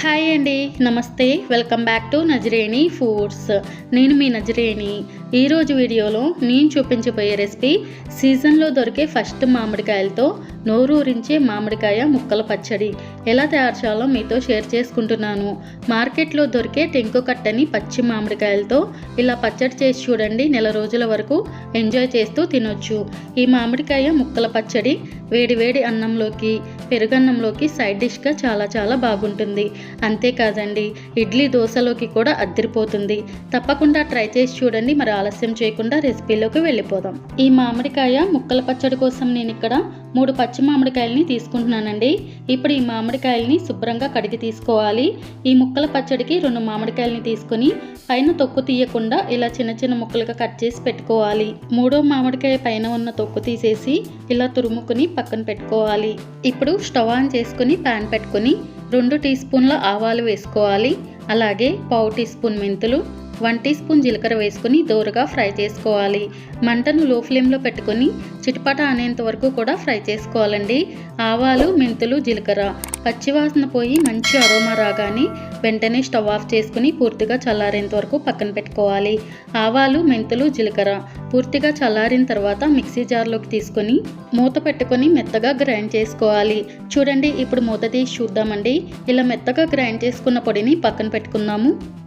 Hi అండి నమస్తే. Welcome back to Nazareni foods. నేను మీ నజరేణి. ఈరోజు వీడియోలో నేను చూపించబోయే రెసిపీ సీజన్లో దొరికే ఫస్ట్ మామిడికాయలతో నోరూరించే మామిడికాయ ముక్కల పచ్చడి. ఎలా తయారు చేయాలో మీతో షేర్ చేసుకుంటున్నాను. మార్కెట్లో దొరికే టెంకు కట్టని పచ్చి మామిడికాయలతో ఇలా పచ్చడి చేసి చూడండి. నెల రోజుల వరకు ఎంజాయ్ చేస్తూ తినొచ్చు. ఈ మామిడికాయ ముక్కల పచ్చడి వేడి వేడి అన్నంలోకి పెరుగన్నంలోకి సైడ్ డిష్గా చాలా చాలా బాగుంటుంది. అంతేకాదండి ఇడ్లీ దోశలోకి కూడా అద్దరిపోతుంది. తప్పకుండా ట్రై చేసి చూడండి. మరి ఆలస్యం చేయకుండా రెసిపీలోకి వెళ్ళిపోదాం. ఈ మామిడికాయ ముక్కల పచ్చడి కోసం నేను ఇక్కడ మూడు పచ్చి మామిడికాయలని తీసుకుంటున్నానండి. ఇప్పుడు ఈ మామిడికాయలని శుభ్రంగా కడిగి తీసుకోవాలి. ఈ ముక్కల పచ్చడికి రెండు మామిడికాయలని తీసుకొని పైన తొక్కు తీయకుండా ఇలా చిన్న చిన్న ముక్కలుగా కట్ చేసి పెట్టుకోవాలి. మూడో మామిడికాయ పైన ఉన్న తొక్కు తీసేసి ఇలా తురుముకుని పక్కన పెట్టుకోవాలి. ఇప్పుడు స్టవ్ ఆన్ చేసుకుని ప్యాన్ పెట్టుకొని రెండు టీ స్పూన్ల ఆవాలు వేసుకోవాలి. అలాగే పావు టీ స్పూన్ మెంతులు వన్ టీ స్పూన్ జీలకర్ర వేసుకుని దోరగా ఫ్రై చేసుకోవాలి. మంటను లో ఫ్లేమ్లో పెట్టుకొని చిటపట అనేంత వరకు కూడా ఫ్రై చేసుకోవాలండి. ఆవాలు మెంతులు జీలకర్ర. పచ్చివాసన పోయి మంచి అరోమా రాగానే వెంటనే స్టవ్ ఆఫ్ చేసుకుని పూర్తిగా చల్లారేంత వరకు పక్కన పెట్టుకోవాలి. ఆవాలు మెంతులు జీలకర్ర పూర్తిగా చల్లారిన తర్వాత మిక్సీ జార్లోకి తీసుకొని మూత పెట్టుకొని మెత్తగా గ్రైండ్ చేసుకోవాలి. చూడండి ఇప్పుడు మూత తీసి చూద్దామండి. ఇలా మెత్తగా గ్రైండ్ చేసుకున్న పొడిని పక్కన పెట్టుకుందాము.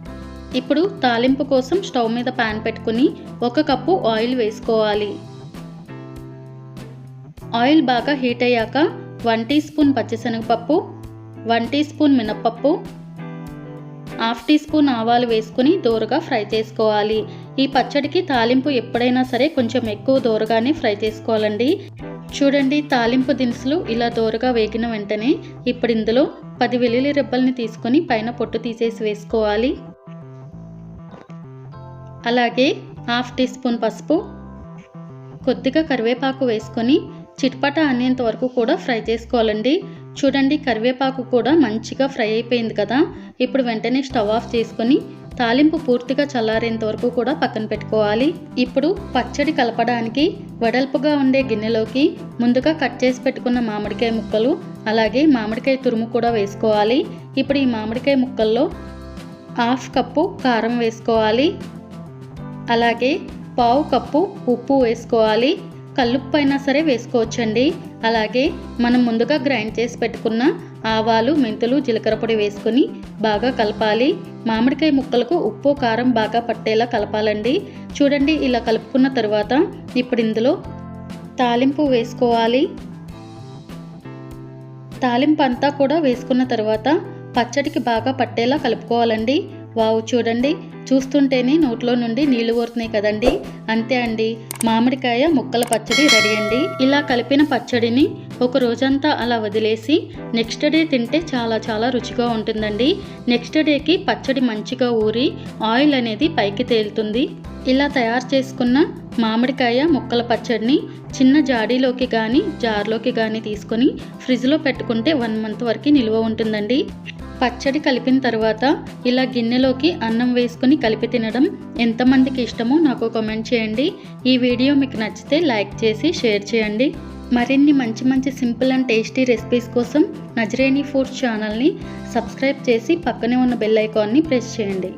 ఇప్పుడు తాలింపు కోసం స్టవ్ మీద పాన్ పెట్టుకుని ఒక కప్పు ఆయిల్ వేసుకోవాలి. ఆయిల్ బాగా హీట్ అయ్యాక వన్ టీ స్పూన్ పచ్చిశనగపప్పు వన్ టీ స్పూన్ మినప్పప్పు హాఫ్ టీ స్పూన్ ఆవాలు వేసుకుని దోరగా ఫ్రై చేసుకోవాలి. ఈ పచ్చడికి తాలింపు ఎప్పుడైనా సరే కొంచెం ఎక్కువ దోరగానే ఫ్రై చేసుకోవాలండి. చూడండి తాలింపు దినుసులు ఇలా దోరగా వేగిన వెంటనే ఇప్పుడు ఇందులో పది వెల్లుల్లి రెబ్బల్ని తీసుకొని పైన పొట్టు తీసేసి వేసుకోవాలి. అలాగే హాఫ్ టీ స్పూన్ పసుపు కొద్దిగా కరివేపాకు వేసుకొని చిట్పట అనేంత వరకు కూడా ఫ్రై చేసుకోవాలండి. చూడండి కరివేపాకు కూడా మంచిగా ఫ్రై అయిపోయింది కదా. ఇప్పుడు వెంటనే స్టవ్ ఆఫ్ చేసుకొని తాలింపు పూర్తిగా చల్లారేంత వరకు కూడా పక్కన పెట్టుకోవాలి. ఇప్పుడు పచ్చడి కలపడానికి వెడల్పుగా ఉండే గిన్నెలోకి ముందుగా కట్ చేసి పెట్టుకున్న మామిడికాయ ముక్కలు అలాగే మామిడికాయ తురుము కూడా వేసుకోవాలి. ఇప్పుడు ఈ మామిడికాయ ముక్కల్లో హాఫ్ కప్పు కారం వేసుకోవాలి. అలాగే పావు కప్పు ఉప్పు వేసుకోవాలి. కల్లుప్పు అయినా సరే వేసుకోవచ్చండి. అలాగే మనం ముందుగా గ్రైండ్ చేసి పెట్టుకున్న ఆవాలు మెంతులు జీలకర్ర పొడి వేసుకొని బాగా కలపాలి. మామిడికాయ ముక్కలకు ఉప్పు కారం బాగా పట్టేలా కలపాలండి. చూడండి ఇలా కలుపుకున్న తర్వాత ఇప్పుడు ఇందులో తాలింపు వేసుకోవాలి. తాలింపు అంతా కూడా వేసుకున్న తర్వాత పచ్చడికి బాగా పట్టేలా కలుపుకోవాలండి. వావు చూడండి. చూస్తుంటేనే నోట్లో నుండి నీళ్ళు ఊరుతున్నాయి కదండి. అంతే అండి. మామిడికాయ ముక్కల పచ్చడి రెడీ అండి. ఇలా కలిపిన పచ్చడిని ఒక రోజంతా అలా వదిలేసి నెక్స్ట్ డే తింటే చాలా చాలా రుచిగా ఉంటుందండి. నెక్స్ట్ డేకి పచ్చడి మంచిగా ఊరి ఆయిల్ అనేది పైకి తేలుతుంది. ఇలా తయారు చేసుకున్న మామిడికాయ ముక్కల పచ్చడిని చిన్న జాడీలోకి కానీ జార్లోకి కానీ తీసుకొని ఫ్రిడ్జ్లో పెట్టుకుంటే వన్ మంత్ వరకు నిల్వ ఉంటుందండి. పచ్చడి కలిపిన తర్వాత ఇలా గిన్నెలోకి అన్నం వేసుకుని కలిపి తినడం ఎంతమందికి ఇష్టమో నాకు కామెంట్ చేయండి. ఈ వీడియో మీకు నచ్చితే లైక్ చేసి షేర్ చేయండి. మరిన్ని మంచి మంచి సింపుల్ అండ్ టేస్టీ రెసిపీస్ కోసం నజరేణి ఫుడ్స్ ఛానల్ని సబ్స్క్రైబ్ చేసి పక్కనే ఉన్న బెల్ ఐకాన్ని ప్రెస్ చేయండి.